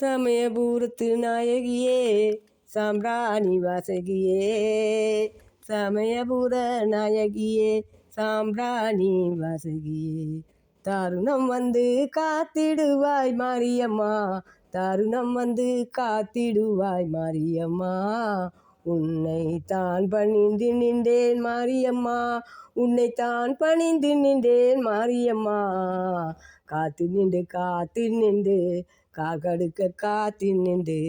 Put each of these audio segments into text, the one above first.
சமயபூரத்து நாயகியே சாம்ராணி வாசகியே. சமயபுர நாயகியே சாம்ராணி வாசகியே. தருணம் வந்து காத்திடுவாய் மாரியம்மா தருணம் வந்து காத்திடுவாய் மாரியம்மா. உன்னை தான் பணிந்து நின்றேன் மாரியம்மா. உன்னை தான் பணிந்து நின்றேன் மாரியம்மா. காத்து நின்று காத்து நின்று காக்கடுக்க காத்து நின்று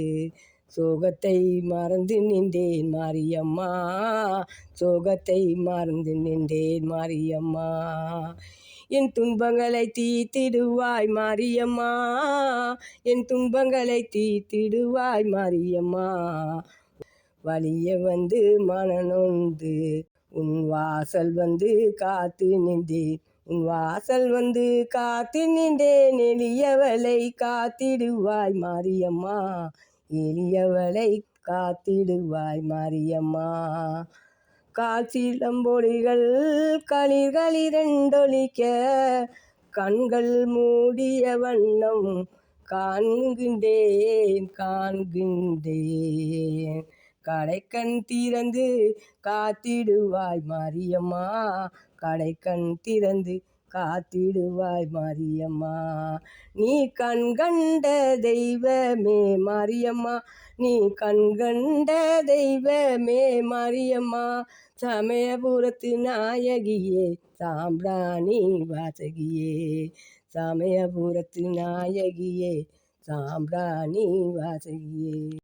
சோகத்தை மறந்து நின்றேன் மாரியம்மா. சோகத்தை மறந்து நின்றேன் மாரியம்மா. என் துன்பங்களை தீத்திடுவாய் மாரியம்மா. என் துன்பங்களை தீத்திடுவாய் மாரியம்மா. வழிய வந்து மனநொந்து உன் வாசல் வந்து காத்து நின்றேன் உன் வாசல் வந்து காத்து நின்றேன் எளியவளை காத்திடுவாய் மாரியம்மா. எளியவளை காத்திடுவாய் மாரியம்மா. காட்சிலம்பொழிகள் களிர் களிரண்டொழிக்க கண்கள் மூடிய வண்ணம் காண்கின்றேன் காண்கின்றேன். கடைக்கண் திறந்து காத்திடுவாய் மாரியம்மா. கடைக்கண் திறந்து காத்திடுவாய் மாரியம்மா. நீ கண் கண்ட தெய்வமே மாரியம்மா. நீ கண் கண்ட தெய்வமே மாரியம்மா. சமயபுரத்து நாயகியே சாம்பிராணி வாசகியே. சமயபுரத்து நாயகியே சாம்பிராணி வாசகியே.